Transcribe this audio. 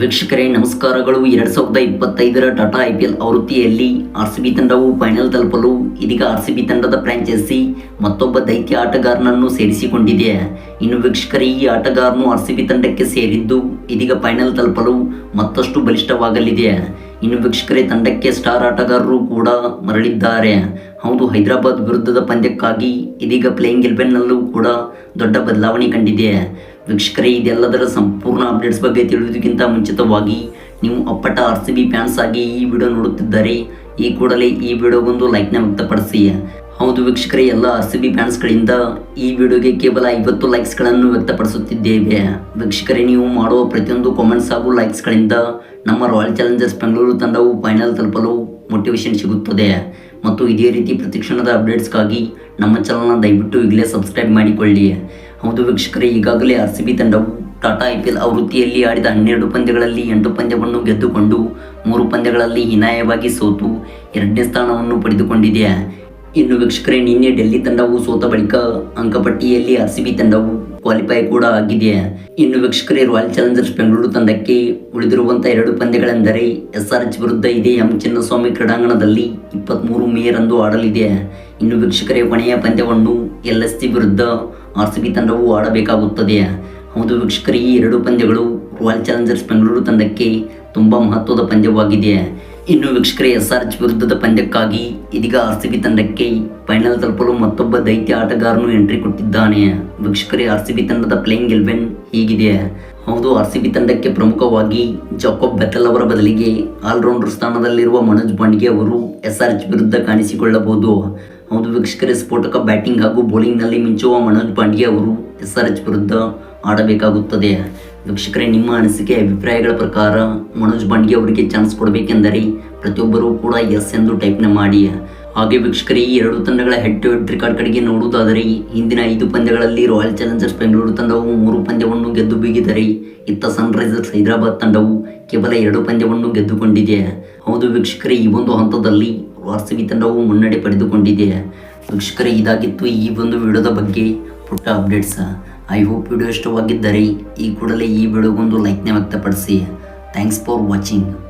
ವೀಕ್ಷಕರೇ, ನಮಸ್ಕಾರಗಳು. ಎರಡ್ ಸಾವಿರದ ಇಪ್ಪತ್ತೈದರ ಟಾಟಾ ಐ ಪಿ ಎಲ್ ಆವೃತ್ತಿಯಲ್ಲಿ ಆರ್ ಸಿ ಬಿ ತಂಡವು ಫೈನಲ್ ತಲುಪಲು ಇದೀಗ ಆರ್ ಸಿ ಬಿ ತಂಡದ ಫ್ರಾಂಚೈಸಿ ಮತ್ತೊಬ್ಬ ದೈತ್ಯ ಆಟಗಾರನನ್ನು ಸೇರಿಸಿಕೊಂಡಿದೆ. ಇನ್ನು ವೀಕ್ಷಕರೇ, ಈ ಆಟಗಾರನು ಆರ್ ಸಿ ಬಿ ತಂಡಕ್ಕೆ ಸೇರಿದ್ದು ಇದೀಗ ಫೈನಲ್ ತಲುಪಲು ಮತ್ತಷ್ಟು ಬಲಿಷ್ಠವಾಗಲಿದೆ. ಇನ್ನು ವೀಕ್ಷಕರೇ, ತಂಡಕ್ಕೆ ಸ್ಟಾರ್ ಆಟಗಾರರು ಕೂಡ ಮರಳಿದ್ದಾರೆ. ಹೌದು, ಹೈದರಾಬಾದ್ ವಿರುದ್ಧದ ಪಂದ್ಯಕ್ಕಾಗಿ ಇದೀಗ ಪ್ಲೇಯಿಂಗ್ ಎಲೆವೆನ್ನಲ್ಲೂ ಕೂಡ ದೊಡ್ಡ ಬದಲಾವಣೆ ಕಂಡಿದೆ. ವೀಕ್ಷಕರೇ, ಇದೆಲ್ಲದರ ಸಂಪೂರ್ಣ ಅಪ್ಡೇಟ್ಸ್ ಬಗ್ಗೆ ತಿಳಿಯೋದಕ್ಕಿಂತ ಮುಂಚಿತವಾಗಿ ನೀವು ಅಪ್ಪಟ ಆರ್ ಸಿ ಬಿ ಫ್ಯಾನ್ಸ್ ಆಗಿ ಈ ವಿಡಿಯೋ ನೋಡುತ್ತಿದ್ದಾರೆ, ಈ ಕೂಡಲೇ ಈ ವಿಡಿಯೋಗೊಂದು ಲೈಕ್ನ ವ್ಯಕ್ತಪಡಿಸಿ. ಹೌದು ವೀಕ್ಷಕರೇ, ಎಲ್ಲ ಆರ್ ಸಿ ಬಿ ಫ್ಯಾನ್ಸ್ಗಳಿಂದ ಈ ವಿಡಿಯೋಗೆ ಕೇವಲ ಐವತ್ತು ಲೈಕ್ಸ್ಗಳನ್ನು ವ್ಯಕ್ತಪಡಿಸುತ್ತಿದ್ದೇವೆ. ವೀಕ್ಷಕರೇ, ನೀವು ಮಾಡುವ ಪ್ರತಿಯೊಂದು ಕಾಮೆಂಟ್ಸ್ ಹಾಗೂ ಲೈಕ್ಸ್ಗಳಿಂದ ನಮ್ಮ ರಾಯಲ್ ಚಾಲೆಂಜರ್ಸ್ ಬೆಂಗಳೂರು ತಂಡವು ಫೈನಲ್ ತಲುಪಲು ಮೋಟಿವೇಶನ್ ಸಿಗುತ್ತದೆ. ಮತ್ತು ಇದೇ ರೀತಿ ಪ್ರತಿಕ್ಷಣದ ಅಪ್ಡೇಟ್ಸ್ಗಾಗಿ ನಮ್ಮ ಚಾನಲ್ನ ದಯವಿಟ್ಟು ಈಗಲೇ ಸಬ್ಸ್ಕ್ರೈಬ್ ಮಾಡಿಕೊಳ್ಳಿ. ಹೌದು ವೀಕ್ಷಕರೇ, ಈಗಾಗಲೇ ಆರ್ ಸಿ ಬಿ ತಂಡವು ಟಾಟಾ ಐ ಪಿ ಎಲ್ ಆವೃತ್ತಿಯಲ್ಲಿ ಆಡಿದ ಹನ್ನೆರಡು ಪಂದ್ಯಗಳಲ್ಲಿ ಎಂಟು ಪಂದ್ಯವನ್ನು ಗೆದ್ದುಕೊಂಡು ಮೂರು ಪಂದ್ಯಗಳಲ್ಲಿ ಹೀನಾಯವಾಗಿ ಸೋತು ಎರಡನೇ ಸ್ಥಾನವನ್ನು ಪಡೆದುಕೊಂಡಿದೆ. ಇನ್ನು ವೀಕ್ಷಕರೇ, ನಿನ್ನೆ ಡೆಲ್ಲಿ ತಂಡವು ಸೋತ ಬಳಿಕ ಅಂಕಪಟ್ಟಿಯಲ್ಲಿ ಆರ್ ಸಿ ಬಿ ತಂಡವು ಕ್ವಾಲಿಫೈ ಕೂಡ ಆಗಿದೆ. ಇನ್ನು ವೀಕ್ಷಕರೇ, ರಾಯಲ್ ಚಾಲೆಂಜರ್ಸ್ ಬೆಂಗಳೂರು ತಂಡಕ್ಕೆ ಉಳಿದಿರುವಂತಹ ಎರಡು ಪಂದ್ಯಗಳೆಂದರೆ ಎಸ್ ಆರ್ ಎಚ್ ವಿರುದ್ಧ ಇದೆ ಎಂ ಚಿನ್ನಸ್ವಾಮಿ ಕ್ರೀಡಾಂಗಣದಲ್ಲಿ ಇಪ್ಪತ್ತ್ಮೂರು ಮೇಯರಂದು ಆಡಲಿದೆ. ಇನ್ನು ವೀಕ್ಷಕರೇ, ಕೊನೆಯ ಪಂದ್ಯವನ್ನು ಎಲ್ ಎಸ್ ಸಿ ವಿರುದ್ಧ ಆರ್ ಸಿ ಬಿ ತಂಡವು ಆಡಬೇಕಾಗುತ್ತದೆ. ಹೌದು ವೀಕ್ಷಕರು, ಈ ಎರಡು ಪಂದ್ಯಗಳು ರಾಯಲ್ ಚಾಲೆಂಜರ್ಸ್ ಬೆಂಗಳೂರು ತಂಡಕ್ಕೆ ತುಂಬ ಮಹತ್ವದ ಪಂದ್ಯವಾಗಿದೆ. ಇನ್ನು ವೀಕ್ಷಕರೇ ಎಸ್ ಆರ್ ಎಚ್ ವಿರುದ್ಧದ ಪಂದ್ಯಕ್ಕಾಗಿ ಇದೀಗ ಆರ್ ಸಿ ಬಿ ತಂಡಕ್ಕೆ ಫೈನಲ್ ತಲುಪಲು ಮತ್ತೊಬ್ಬ ದೈತ್ಯ ಆಟಗಾರನು ಎಂಟ್ರಿ ಕೊಟ್ಟಿದ್ದಾನೆ. ವೀಕ್ಷಕರೇ ಆರ್ ಸಿ ಬಿ ತಂಡದ ಪ್ಲೇಯಿಂಗ್ ಎಲೆವೆನ್ ಹೀಗಿದೆ. ಹೌದು ಆರ್ ಸಿ ಬಿ ತಂಡಕ್ಕೆ ಪ್ರಮುಖವಾಗಿ ಜಾಕೋಬ್ ಬೆತ್ತಲ್ ಅವರ ಬದಲಿಗೆ ಆಲ್ರೌಂಡರ್ ಸ್ಥಾನದಲ್ಲಿರುವ ಮನೋಜ್ ಪಾಂಡ್ಗೆ ಅವರು ಎಸ್ ಆರ್ ಎಚ್ ವಿರುದ್ಧ ಕಾಣಿಸಿಕೊಳ್ಳಬಹುದು. ಹೌದು ವೀಕ್ಷಕರೇ, ಸ್ಫೋಟಕ ಬ್ಯಾಟಿಂಗ್ ಹಾಗೂ ಬೌಲಿಂಗ್ನಲ್ಲಿ ಮಿಂಚುವ ಮನೋಜ್ ಪಾಂಡ್ಯ ಅವರು ಎಸ್ ಆರ್ ಎಚ್ ವಿರುದ್ಧ ಆಡಬೇಕಾಗುತ್ತದೆ. ವೀಕ್ಷಕರೇ, ನಿಮ್ಮ ಅನಿಸಿಕೆ, ಅಭಿಪ್ರಾಯಗಳ ಪ್ರಕಾರ ಮನೋಜ್ ಪಾಂಡ್ಯ ಅವರಿಗೆ ಚಾನ್ಸ್ ಕೊಡಬೇಕೆಂದರೆ ಪ್ರತಿಯೊಬ್ಬರೂ ಕೂಡ ಎಸ್ ಎಂದು ಟೈಪ್ನ ಮಾಡಿ. ಹಾಗೆ ವೀಕ್ಷಕರೇ, ಈ ಎರಡು ತಂಡಗಳ ಹೆಡ್ ಟು ಹೆಡ್ ರೆಕಾರ್ಡ್ ಕಡೆಗೆ ನೋಡುವುದಾದರೆ ಹಿಂದಿನ ಐದು ಪಂದ್ಯಗಳಲ್ಲಿ ರಾಯಲ್ ಚಾಲೆಂಜರ್ಸ್ ಬೆಂಗಳೂರು ತಂಡವು ಮೂರು ಪಂದ್ಯವನ್ನು ಗೆದ್ದು ಬೀಗಿದರೆ, ಇತ್ತ ಸನ್ರೈಸರ್ಸ್ ಹೈದರಾಬಾದ್ ತಂಡವು ಕೇವಲ ಎರಡು ಪಂದ್ಯವನ್ನು ಗೆದ್ದುಕೊಂಡಿದೆ. ಹೌದು ವೀಕ್ಷಕರೇ, ಈ ಒಂದು ಹಂತದಲ್ಲಿ ಬಿ ತಂಡವು ಮುನ್ನಡೆ ಪಡೆದುಕೊಂಡಿದೆ. ವೀಕ್ಷಕರೇ, ಇದಾಗಿತ್ತು ಈ ಒಂದು ವಿಡಿಯೋದ ಬಗ್ಗೆ ಪುಟ್ಟ ಅಪ್ಡೇಟ್ಸ್. ಐ ಹೋಪ್ ವಿಡಿಯೋ ಇಷ್ಟವಾಗಿದ್ದರೆ ಈ ಕೂಡಲೇ ಈ ವಿಡಿಯೋಗೊಂದು ಲೈಕ್ನ ವ್ಯಕ್ತಪಡಿಸಿ. Thanks for watching.